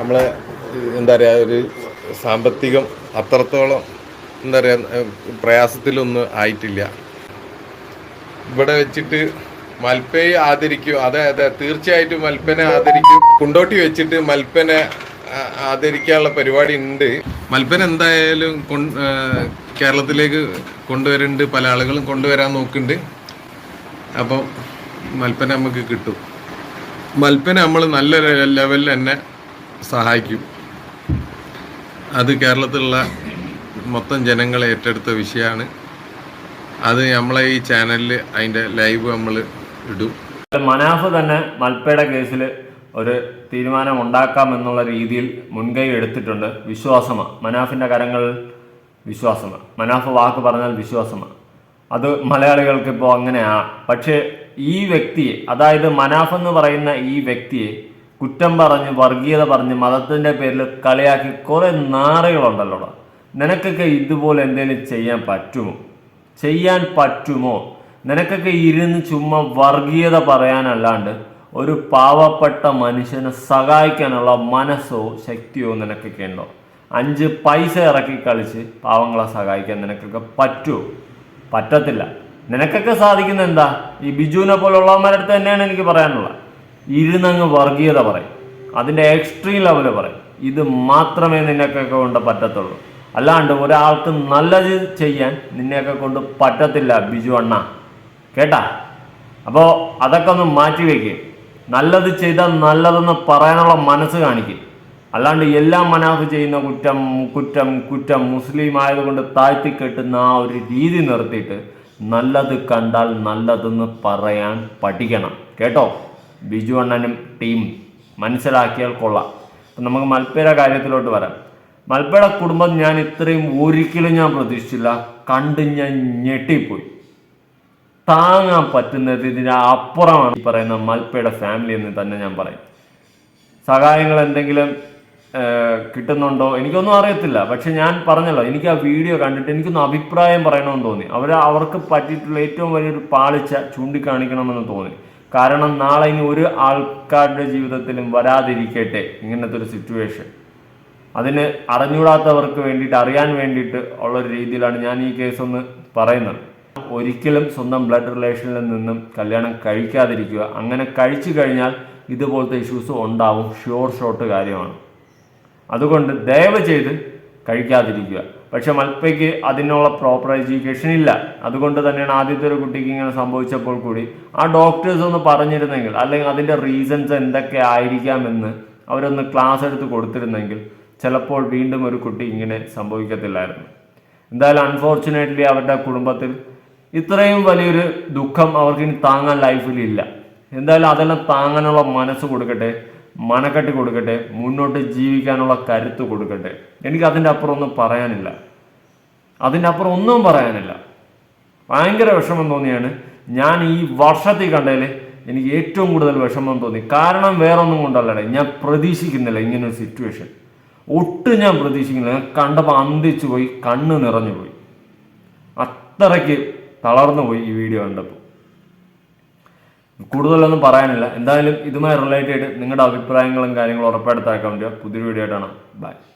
നമ്മളെ എന്താ പറയുക ഒരു സാമ്പത്തികം അത്രത്തോളം എന്താ പറയുക പ്രയാസത്തിലൊന്നും ആയിട്ടില്ല. ഇവിടെ വെച്ചിട്ട് മൽപ്പയെ ആദരിക്കും. അതെ അതെ തീർച്ചയായിട്ടും മൽപ്പനെ ആദരിക്കും. കുണ്ടോട്ടി വെച്ചിട്ട് മൽപ്പനെ ആദരിക്കാനുള്ള പരിപാടി ഉണ്ട്. മൽപ്പന എന്തായാലും കേരളത്തിലേക്ക് കൊണ്ടുവരുന്നുണ്ട് പല ആളുകളും കൊണ്ടുവരാൻ നോക്കുന്നുണ്ട്. അപ്പം മൽപ്പന നമുക്ക് കിട്ടും. മൽപ്പന നമ്മൾ നല്ല ലെവലിൽ തന്നെ സഹായിക്കും. അത് കേരളത്തിലുള്ള മൊത്തം ജനങ്ങളെ ഏറ്റെടുത്ത വിഷയമാണ്. അത് നമ്മളെ ഈ ചാനലിൽ അതിന്റെ ലൈവ് നമ്മൾ ഇടും. മനാഫ് തന്നെ മൽപ്പയുടെ കേസിൽ ഒരു തീരുമാനം ഉണ്ടാക്കാം എന്നുള്ള രീതിയിൽ മുൻകൈ എടുത്തിട്ടുണ്ട്. വിശ്വാസമാണ് മനാഫിന്റെ കരങ്ങൾ വിശ്വാസമാണ് മനാഫ് വാക്ക് പറഞ്ഞാൽ വിശ്വാസമാണ് അത് മലയാളികൾക്ക് ഇപ്പോൾ അങ്ങനെയാണ് പക്ഷേ ഈ വ്യക്തിയെ അതായത് മനാഫ് എന്ന് പറയുന്ന ഈ വ്യക്തിയെ കുറ്റം പറഞ്ഞ് വർഗീയത പറഞ്ഞ് മതത്തിന്റെ പേരിൽ കളിയാക്കി കുറേ നാറുകളുണ്ടല്ലോ നിനക്കൊക്കെ ഇതുപോലെ എന്തെങ്കിലും ചെയ്യാൻ പറ്റുമോ? ചെയ്യാൻ പറ്റുമോ? നിനക്കൊക്കെ ഇരുന്ന് ചുമ്മാ വർഗീയത പറയാനല്ലാണ്ട് ഒരു പാവപ്പെട്ട മനുഷ്യനെ സഹായിക്കാനുള്ള മനസ്സോ ശക്തിയോ നിനക്കൊക്കെ ഉണ്ടോ? അഞ്ച് പൈസ ഇറക്കി കളിച്ച് പാവങ്ങളെ സഹായിക്കാൻ നിനക്കൊക്കെ പറ്റുമോ? പറ്റത്തില്ല. നിനക്കൊക്കെ സാധിക്കുന്ന എന്താ? ഈ ബിജുവിനെ പോലുള്ളവന്മാരുടെ അടുത്ത് തന്നെയാണ് എനിക്ക് പറയാനുള്ളത്. ഇരുന്നങ്ങ് വർഗീയത പറയും. അതിന്റെ എക്സ്ട്രീം ലെവൽ പറയും. ഇത് മാത്രമേ നിന്നെയൊക്കെ കൊണ്ട് പറ്റത്തുള്ളൂ. അല്ലാണ്ട് ഒരാൾക്ക് നല്ലത് ചെയ്യാൻ നിന്നെയൊക്കെ കൊണ്ട് പറ്റത്തില്ല ബിജു അണ്ണ. കേട്ടാ? അപ്പോൾ അതൊക്കെ ഒന്ന് മാറ്റി വയ്ക്കുക നല്ലത് ചെയ്താൽ നല്ലതെന്ന് പറയാനുള്ള മനസ്സ് കാണിക്കും. അല്ലാണ്ട് എല്ലാം മനാഫ് ചെയ്യുന്ന കുറ്റം കുറ്റം കുറ്റം മുസ്ലിം ആയതുകൊണ്ട് താഴ്ത്തി കെട്ടുന്ന ആ ഒരു രീതി നിർത്തിയിട്ട് നല്ലത് കണ്ടാൽ നല്ലതെന്ന് പറയാൻ പഠിക്കണം. കേട്ടോ? ബിജു അണ്ണനും ടീം മനസ്സിലാക്കിയാൽ കൊള്ളാം. അപ്പം നമുക്ക് മൽപ്പേര കാര്യത്തിലോട്ട് വരാം. മൽപ്പേട കുടുംബം ഞാൻ ഇത്രയും ഒരിക്കലും ഞാൻ പ്രതീക്ഷിച്ചില്ല. കണ്ട് ഞാൻ ഞെട്ടിപ്പോയി. താങ്ങാൻ പറ്റുന്നത് ഇതിന്റെ അപ്പുറമാണ് ഈ പറയുന്ന മൽപ്പയുടെ ഫാമിലി എന്ന് തന്നെ ഞാൻ പറയും. സഹായങ്ങൾ എന്തെങ്കിലും കിട്ടുന്നുണ്ടോ? എനിക്കൊന്നും അറിയത്തില്ല. പക്ഷെ ഞാൻ പറഞ്ഞല്ലോ എനിക്ക് ആ വീഡിയോ കണ്ടിട്ട് എനിക്കൊന്ന് അഭിപ്രായം പറയണമെന്ന് തോന്നി. അവർ അവർക്ക് പറ്റിയിട്ടുള്ള ഏറ്റവും വലിയൊരു പാളിച്ച ചൂണ്ടിക്കാണിക്കണമെന്ന് തോന്നി. കാരണം നാളെ ഇനി ഒരു ആൾക്കാരുടെ ജീവിതത്തിലും വരാതിരിക്കട്ടെ ഇങ്ങനത്തെ ഒരു സിറ്റുവേഷൻ അതിന് അറിഞ്ഞൂടാത്തവർക്ക് വേണ്ടിയിട്ട് അറിയാൻ വേണ്ടിയിട്ട് ഉള്ള ഒരു രീതിയിലാണ് ഞാൻ ഈ കേസ് ഒന്ന് പറയുന്നത്. ഒരിക്കലും സ്വന്തം ബ്ലഡ് റിലേഷനിൽ നിന്നും കല്യാണം കഴിക്കാതിരിക്കുക. അങ്ങനെ കഴിച്ചു കഴിഞ്ഞാൽ ഇതുപോലത്തെ ഇഷ്യൂസ് ഉണ്ടാവും. ഷുവർ ഷോട്ട് കാര്യമാണ്. അതുകൊണ്ട് ദയവ് ചെയ്ത് കഴിക്കാതിരിക്കുക. പക്ഷെ മൽപ്പയ്ക്ക് അതിനുള്ള പ്രോപ്പർ എഡ്യൂക്കേഷൻ ഇല്ല. അതുകൊണ്ട് തന്നെയാണ് ആദ്യത്തെ ഒരു കുട്ടിക്ക് ഇങ്ങനെ സംഭവിച്ചപ്പോൾ കൂടി ആ ഡോക്ടേഴ്സ് ഒന്ന് പറഞ്ഞിരുന്നെങ്കിൽ അല്ലെങ്കിൽ അതിന്റെ റീസൺസ് എന്തൊക്കെ ആയിരിക്കാമെന്ന് അവരൊന്ന് ക്ലാസ് എടുത്ത് കൊടുത്തിരുന്നെങ്കിൽ ചിലപ്പോൾ വീണ്ടും ഒരു കുട്ടി ഇങ്ങനെ സംഭവിക്കത്തില്ലായിരുന്നു. എന്തായാലും അൺഫോർച്ചുനേറ്റ്ലി അവരുടെ കുടുംബത്തിൽ ഇത്രയും വലിയൊരു ദുഃഖം അവർക്ക് ഇനി താങ്ങാൻ ലൈഫിൽ ഇല്ല. എന്തായാലും അതെല്ലാം താങ്ങാനുള്ള മനസ്സ് കൊടുക്കട്ടെ. മനക്കെട്ട് കൊടുക്കട്ടെ മുന്നോട്ട് ജീവിക്കാനുള്ള കരുത്ത് കൊടുക്കട്ടെ. എനിക്ക് അതിന്റെ അപ്പുറം ഒന്നും പറയാനില്ല. അതിന്റെ അപ്പുറം ഒന്നും പറയാനില്ല. ഭയങ്കര വിഷമം തോന്നിയാണ്. ഞാൻ ഈ വർഷത്തിൽ കണ്ടതിൽ എനിക്ക് ഏറ്റവും കൂടുതൽ വിഷമം തോന്നി. കാരണം വേറൊന്നും കൊണ്ടല്ലേ ഞാൻ പ്രതീക്ഷിക്കുന്നില്ല ഇങ്ങനെ ഒരു സിറ്റുവേഷൻ ഒട്ടും ഞാൻ പ്രതീക്ഷിക്കുന്നില്ല. ഞാൻ കണ്ടപ്പോൾ അന്തിച്ചു പോയി കണ്ണ് നിറഞ്ഞു പോയി. അത്രയ്ക്ക് തളർന്നു പോയി ഈ വീഡിയോ കണ്ടപ്പോൾ. കൂടുതലൊന്നും പറയാനില്ല. എന്തായാലും ഇതുമായി റിലേറ്റഡ് നിങ്ങളുടെ അഭിപ്രായങ്ങളും കാര്യങ്ങളും ഉറപ്പായിട്ട് താക്കാൻ വേണ്ടിയോ. പുതിയൊരു വീഡിയോ ആയിട്ടാണ് ബൈ